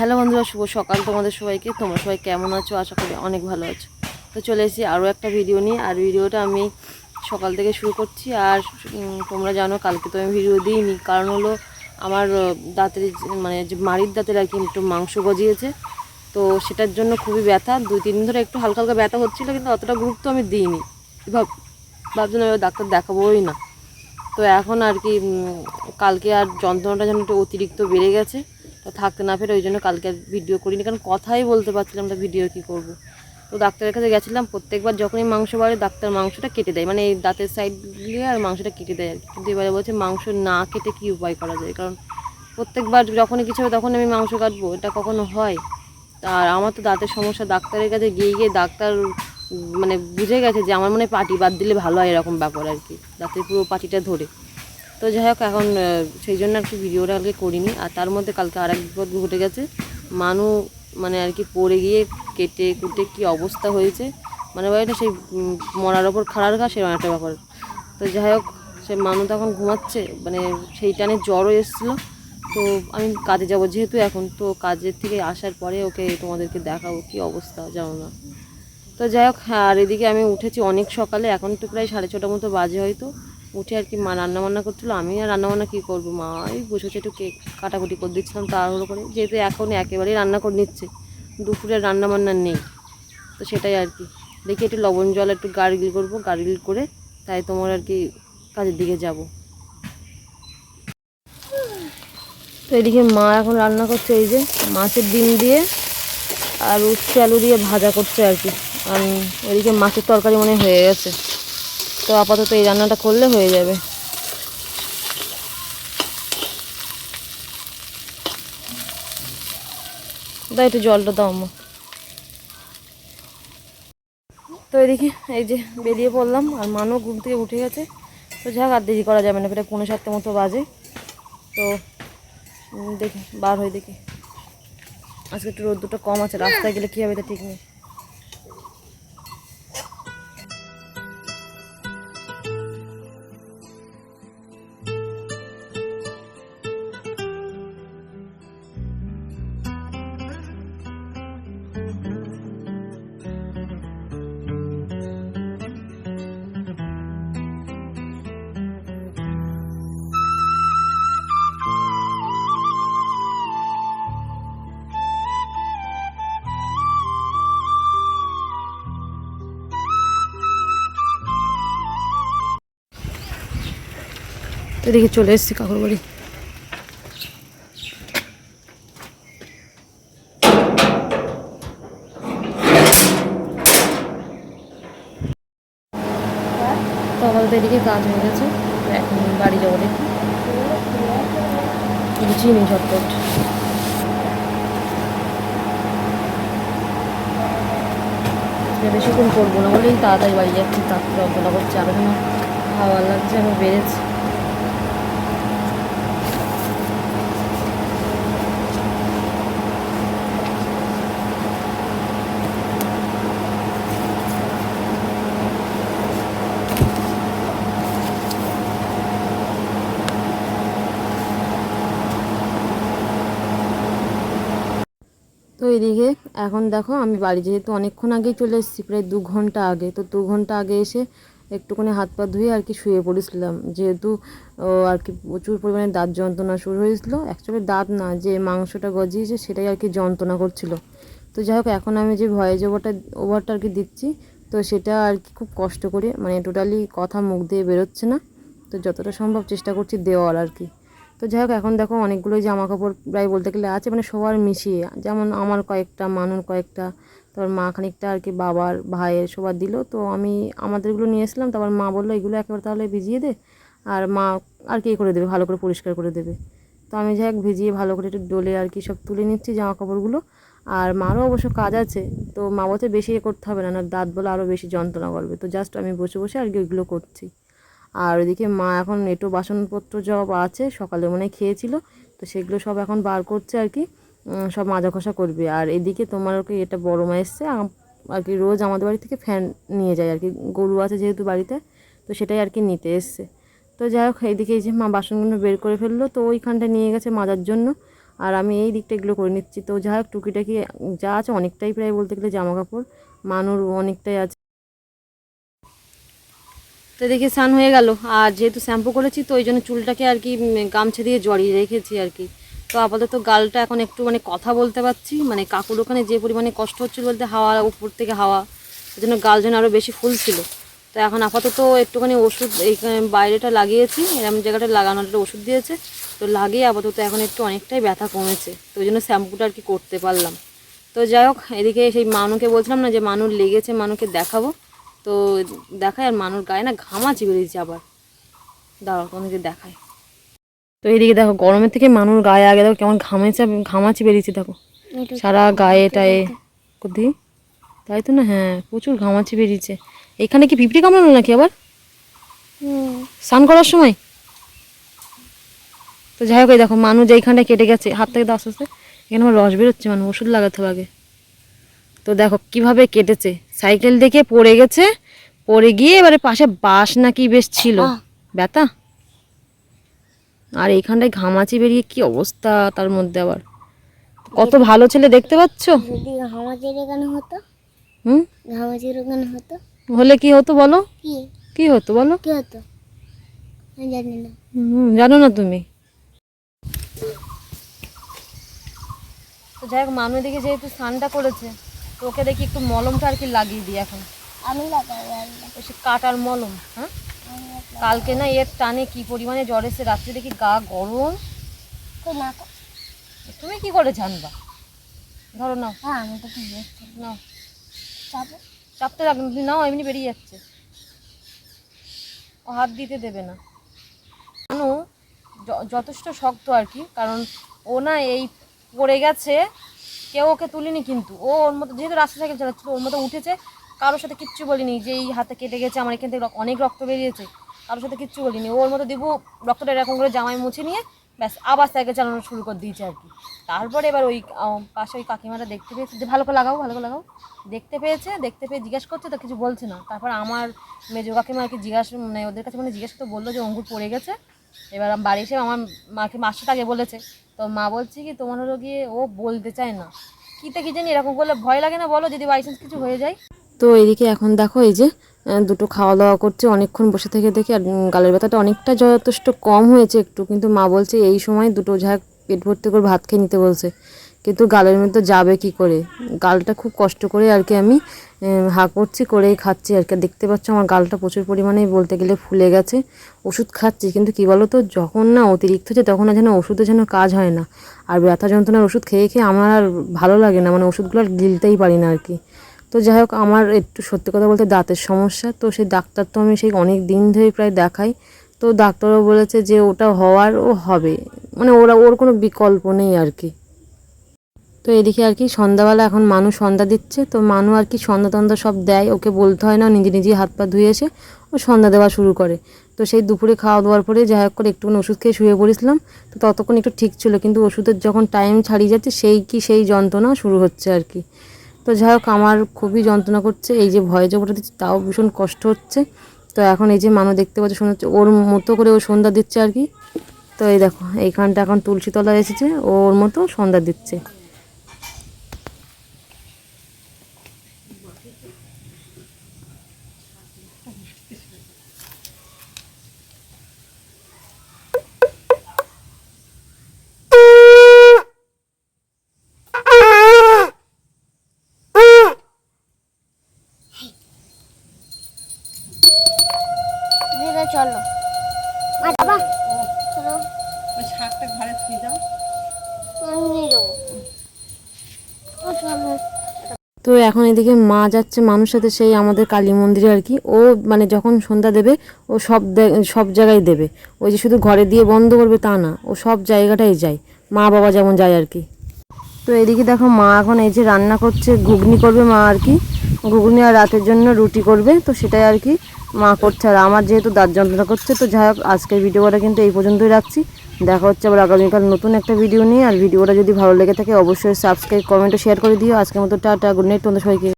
Hello বন্ধুরা, শুভ সকাল তোমাদের সবাইকে। তোমরা সবাই কেমন আছো? আশা করি অনেক ভালো আছো। তো চলে এসেছি আরও একটা ভিডিও নিয়ে। আর ভিডিওটা আমি সকাল থেকে শুরু করছি। আর তোমরা জানো কালকে তো আমি ভিডিও দিইনি। কারণ হলো আমার দাঁতের মানে যে মাড়ির দাঁতের আর কি একটু মাংস গজিয়েছে। তো সেটার জন্য খুবই ব্যথা। দুই, তিন দিন ধরে একটু হালকা হালকা ব্যথা হচ্ছিল, কিন্তু অতটা গুরুত্ব আমি দিইনি। ভাব, ভাবছিলাম ডাক্তার দেখাবোই না। তো এখন আর কি কালকে আর যন্ত্রণাটা যেন একটু অতিরিক্ত বেড়ে গেছে। তো থাকতে না পেরে ওই জন্য কালকে ভিডিও করিনি। কারণ কথাই বলতে পারছিলাম না ভিডিও কী করব। তো ডাক্তারের কাছে গেছিলাম, প্রত্যেকবার যখনই মাংস বাড়ে, ডাক্তার মাংসটা কেটে দেয়। মানে এই দাঁতের সাইড দিয়ে আর মাংসটা কেটে দেয়। আর কিন্তু এবারে বলছে মাংস না কেটে কী উপায় করা যায়? কারণ প্রত্যেকবার যখনই কিছু হবে তখন আমি মাংস কাটবো। এটা কখনো হয়? আর আমার তো দাঁতের সমস্যা। ডাক্তারের কাছে গিয়ে গিয়ে ডাক্তার মানে বুঝে গেছে যে আমার মনে হয় পাটি বাদ দিলে ভালো হয় এরকম ব্যাপার আর কি। দাঁতের পুরো পাটিটা ধরে। তো যাই হোক, এখন সেই জন্য আর কি ভিডিওটা কালকে করিনি। আর তার মধ্যে কালকে আর এক বিপদ ঘটে গেছে। মানু মানে আর কি পড়ে গিয়ে কেটে কুটে কি অবস্থা হয়েছে মানে বাড়িটা সেই মরার ওপর খাড়ার ঘা সেরকম একটা ব্যাপার। তো যাই হোক, সে মানু তখন ঘুমাচ্ছে মানে সেই টানে জ্বরও এসেছিল। তো আমি কাজে যাব যেহেতু এখন, তো কাজের থেকে আসার পরে ওকে তোমাদেরকে দেখাবো কি অবস্থা, জানো না। তো যাই হোক, আর এদিকে আমি উঠেছি অনেক সকালে, এখন তো প্রায় সাড়ে ছটার মতো বাজে হয়তো। উঠে আর কি মা রান্না বান্না করছিল, আমি আর রান্না বান্না কী করব? মা এই বসে বসে একটু কেক কাটাকুটি করে দিচ্ছিলাম, তাড়াহুড়ো করে। যেহেতু এখন একেবারেই রান্না করে নিচ্ছে, দুপুরে রান্না বান্না নেই। তো সেটাই আর কি। দেখি একটু লবণ জল একটু গার্গিল করব, গার্গিল করে তাই তোমার আর কি কাজের দিকে যাব। তো এদিকে মা এখন রান্না করছে, এই যে মাছের ডিম দিয়ে আর উচ্ছে আলু দিয়ে ভাজা করছে আর কি। আর ওইদিকে মাছের তরকারি মনে হয়ে গেছে। তো আপাতত এই রান্নাটা করলে হয়ে যাবে। দাও একটু জলটা দাও আমার তো এদিকে এই যে বেরিয়ে পড়লাম, আর মানও ঘুম থেকে উঠে গেছে। তো যাক, আর দেরি করা যাবে না প্রায় পৌনে সাতটা মতো বাজে। তো দেখি, বার হয়ে দেখি। আজকে একটু রোদ্দুরটা কম আছে, রাস্তায় গেলে কী হবে তা ঠিক নেই। এদিকে চলে এসেছি কাকুর বাড়ি। তো এদিকে কাজ হয়ে গেছে। এখন বাড়ি যাব দেখি। কিছুই নেই ঝটপট। বেশিক্ষণ করব না বলেই তাড়াতাড়ি বাড়ি যাচ্ছি তার যন্ত্রণা করছে। আরও যেন হাওয়া লাগছে আমি বেড়েছি। তো এদিকে এখন দেখো আমি বাড়ি যেহেতু অনেকক্ষণ আগেই চলে এসেছি, প্রায় দু ঘণ্টা আগে, তো দু ঘণ্টা আগে এসে একটুখানি হাত পা ধুয়ে আর কি শুয়ে পড়েছিলাম। যেহেতু আর কি প্রচুর পরিমাণে দাঁত যন্ত্রণা শুরু হয়েছিল। অ্যাকচুয়ালি দাঁত না, যে মাংসটা গজিয়েছে সেটাই আর কি যন্ত্রণা করছিল। তো যাই হোক, এখন আমি যে ভয়েস ওভারটা ওভারটা আর কি দিচ্ছি, তো সেটা আর কি খুব কষ্ট করে মানে টোটালি কথা মুখ দিয়ে বেরোচ্ছে না। তো যতটা সম্ভব চেষ্টা করছি দেওয়ার আর কি। তো যাই হোক, এখন দেখো অনেকগুলো জামা কাপড় প্রায় বলতে গেলে আছে মানে সবার মিশিয়ে। যেমন আমার কয়েকটা, মানুর কয়েকটা, তারপর মা খানিকটা আর কি বাবার, ভাইয়ের সবার দিল। তো আমি আমাদেরগুলো নিয়ে এসলাম তারপর মা বলল, এগুলো একেবারে তাহলে ভিজিয়ে দে, আর মা আর কি করে দেবে, ভালো করে পরিষ্কার করে দেবে। তো আমি যাই হোক, ভিজিয়ে ভালো করে একটু ডলে আর কি সব তুলে নিচ্ছি জামা কাপড়গুলো আর মারও অবশ্য কাজ আছে, তো মা বলতে বেশি এ করতে হবে না না দাঁত বলে আরও বেশি যন্ত্রণা করবে। তো জাস্ট আমি বসে বসে আর কি ওইগুলো করছি। আর ওইদিকে মা এখন একটু বাসনপত্র সব আছে সকালে মনে খেয়েছিল, তো সেগুলো সব এখন বার করছে আর কি সব মাজা ঘষা করবে। আর এদিকে তোমার ওকে এটা বড় মা এসছে আর কি রোজ আমাদের বাড়ি থেকে ফ্যান নিয়ে যায় আর কি, গরু আছে যেহেতু বাড়িতে, তো সেটাই আর কি নিতে এসছে। তো যাই হোক, এইদিকে এই যে মা বাসনগুলো বের করে ফেলল, তো ওইখানটা নিয়ে গেছে মাজার জন্য। আর আমি এই দিকটা এগুলো করে নিচ্ছি। তো যাই হোক, টুকিটাকি যা আছে অনেকটাই প্রায় বলতে গেলে জামা কাপড় মানুর অনেকটাই আছে। তো দেখি স্নান হয়ে গেল। আর যেহেতু শ্যাম্পু করেছি, তো ওই জন্য চুলটাকে আর কি গামছা দিয়ে জড়িয়ে রেখেছি আর কি। তো আপাতত গালটা এখন একটু মানে কথা বলতে পারছি। মানে কাকুর ওখানে যে পরিমাণে কষ্ট হচ্ছিল বলতে হাওয়া, উপর থেকে হাওয়া, ওই জন্য গাল যেন আরও বেশি ফুল ছিল। তো এখন আপাতত একটুখানি ওষুধ এই বাইরেটা লাগিয়েছি। এরকম জায়গাটা লাগানোর একটা ওষুধ দিয়েছে। তো লাগিয়ে আপাতত এখন একটু অনেকটাই ব্যথা কমেছে। তো ওই জন্য শ্যাম্পুটা আর কি করতে পারলাম। তো যাই হোক, এদিকে সেই মানুকে বলছিলাম না যে মানুষ লেগেছে, মানুকে দেখাবো। তো দেখায় আর মানুষ গায়ে না ঘামাচি বেরিয়েছে আবার। দাঁড়াও তোমাকে দেখায় তো এদিকে দেখো গরমের থেকে মানুষ গায়ে আগে দেখো কেমন ঘামেছে ঘামাচি বেরিয়েছে দেখো। সারা গায়ে টায়ে কোথায় তাই তো না? হ্যাঁ প্রচুর ঘামাচি বেরিয়েছে। এখানে কি পিঁপড়ে কামড়ানো নাকি আবার? স্নান করার সময়? তো যাই হোক দেখো মানুষ যেইখানটায় কেটে গেছে হাত থেকে আস্তে আস্তে। এখানে আমার রস বেরোচ্ছে মানে ওষুধ লাগাতে হবে আগে। তো দেখো কীভাবে কেটেছে। সাইকেল দেখে পড়ে গেছে পড়ে গিয়ে এবারে পাশে বাস নাকি বেশ ছিল। ব্যথা? আর এইখানটায় ঘামাচি বেরিয়ে কি অবস্থা তার মধ্যে আবার? কত ভালো ছেলে দেখতে পাচ্ছ? যদি ঘামাচির এখানে হতো? হুম? ঘামাচির হতো? হলে কি হতো বলো? কি? কি হতো বলো? কি হতো? জানি না। হুম জানো না তুমি। তো যাই হোক মানুষ দেখে যেহেতু স্নানটা করেছে ওকে দেখি একটু মলমটা আর কি লাগিয়ে দিই এখন। আমি সে কাটার মলম হ্যাঁ? কালকে না এর টানে কি পরিমাণে জ্বর এসে রাত্রে দেখি গা গরম। না তুমি কি করে জানবা? ধরো হ্যাঁ বলছি নাও। চাপতে রাখ নাও এমনি বেরিয়ে যাচ্ছে। ও হাত দিতে দেবে না। মানু যথেষ্ট শক্ত আর কি কারণ ও না এই পড়ে গেছে কেউ ওকে তুলিনি কিন্তু। ও ওর মতো, যেহেতু রাস্তা সাইকেল চালাচ্ছিল ওর মতো উঠেছে, কারোর সাথে কিচ্ছু বলিনি, যে এই হাতে কেটে গেছে, আমার এখান থেকে অনেক রক্ত বেরিয়েছে, কারোর সাথে কিচ্ছু বলিনি। ওর মতো দিব, রক্তটা এরকম করে জামাই মুছে নিয়ে, ব্যাস, আবার সাইকেল চালানো শুরু করে দিয়েছে আর কি। তারপরে এবার ওই পাশে ওই কাকিমাটা দেখতে পেয়েছে, যে ভালো করে লাগাও, ভালো করে লাগাও। দেখতে পেয়েছে, দেখতে পেয়ে জিজ্ঞেস করছে, তো কিছু বলছে না। তারপর আমার মেজো কাকিমা আর কি জিজ্ঞাসা মানে ওদের কাছে মানে জিজ্ঞাসা তো বলল যে অঙ্কুর পড়ে গেছে। এবার বাড়ি এসে আমার মাকে মাসটা আগে বলেছে তো মা বলছে কি, তোমার হলো গিয়ে ও বলতে চায় না। কীতে কি জানি এরকম করলে ভয় লাগে না বলো, যদি বাইচান্স কিছু হয়ে যায়। তো এদিকে এখন দেখো এই যে দুটো খাওয়া দাওয়া করছে, অনেকক্ষণ বসে থেকে দেখি, আর গালের ব্যথাটা অনেকটা যথেষ্ট কম হয়েছে একটু, কিন্তু মা বলছে এই সময় দুটো ঝাঁক পেট ভর্তি করে ভাত খেয়ে নিতে বলছে। কিন্তু গালের মধ্যে যাবে কি করে? গালটা খুব কষ্ট করে আর কি আমি হা করছি, করেই খাচ্ছি আর কি। দেখতে পাচ্ছ আমার গালটা প্রচুর পরিমাণে বলতে গেলে ফুলে গেছে। ওষুধ খাচ্ছি, কিন্তু কি বলো তো যখন না অতিরিক্ত হচ্ছে তখন না যেন ওষুধে যেন কাজ হয় না। আর ব্যথা যন্ত্রণার ওষুধ খেয়ে খেয়ে আমার আর ভালো লাগে না মানে ওষুধগুলো আর গিলতেই পারি না আর কি। তো যাই হোক, আমার একটু সত্যি কথা বলতে দাঁতের সমস্যা। তো সেই ডাক্তার তো আমি সেই অনেক দিন ধরে প্রায় দেখাই। তো ডাক্তারও বলেছে যে, ওটা হওয়ার ও হবে। মানে ওরা, ওর কোনো বিকল্প নেই আর কি। তো এদিকে আর কি সন্ধ্যাবেলা এখন মানুষ সন্ধ্যা দিচ্ছে, তো মানু আর কি সন্ধ্যা টন্ধ্যা সব দেয়, ওকে বলতে হয় না নিজে নিজেই হাত পা ধুয়ে এসে ও সন্ধ্যা দেওয়া শুরু করে। তো সেই দুপুরে খাওয়া দাওয়ার পরে যাই হোক করে একটুখানি ওষুধ খেয়ে শুয়ে পড়েছিলাম, তো ততক্ষণ একটু ঠিক ছিল, কিন্তু ওষুধের যখন টাইম ছাড়িয়ে যাচ্ছে সেই কি সেই যন্ত্রণা শুরু হচ্ছে আর কি। তো যাই হোক আমার খুবই যন্ত্রণা করছে, এই যে ভয়ে জবরটা দিচ্ছে তাও ভীষণ কষ্ট হচ্ছে। তো এখন এই যে মানুষ দেখতে পাচ্ছে, শোনা যাচ্ছে ওর মতো করে ও সন্ধ্যা দিচ্ছে আর কি। তো এই দেখো, এইখানটা এখন তুলসী তলা এসেছে, ওর মতো সন্ধ্যা দিচ্ছে। চলো। মা যাবা চলো। ওই শাকটা ঘরে দাও। আমি নিয়ে যাব চলো। তো এখন এদিকে মা যাচ্ছে মানুষ সাথে সেই আমাদের কালী মন্দিরে আর কি। ও মানে যখন সন্ধ্যা দেবে ও সব সব জায়গায় দেবে। ওই যে শুধু ঘরে দিয়ে বন্ধ করবে তা না ও সব জায়গাটাই যায়। মা বাবা যেমন যায় আর কি। তো এদিকে দেখো মা এখন এই যে রান্না করছে ঘুগনি করবে মা আর কি। ঘুগনি আর রাতের জন্য রুটি করবে তো সেটাই আর কি। মা করছে আর আমার যেহেতু দাঁত যন্ত্রণা করছে, তো যাই হোক, আজকের ভিডিওটা কিন্তু এই পর্যন্তই রাখছি। দেখা হচ্ছে আবার আগামীকাল নতুন একটা ভিডিও নিয়ে, আর ভিডিওটা যদি ভালো লেগে থাকে, অবশ্যই সাবস্ক্রাইব কমেন্ট শেয়ার করে দিও। আজকের মতো টাটা গুড নাইট তোমাদের সবাইকে।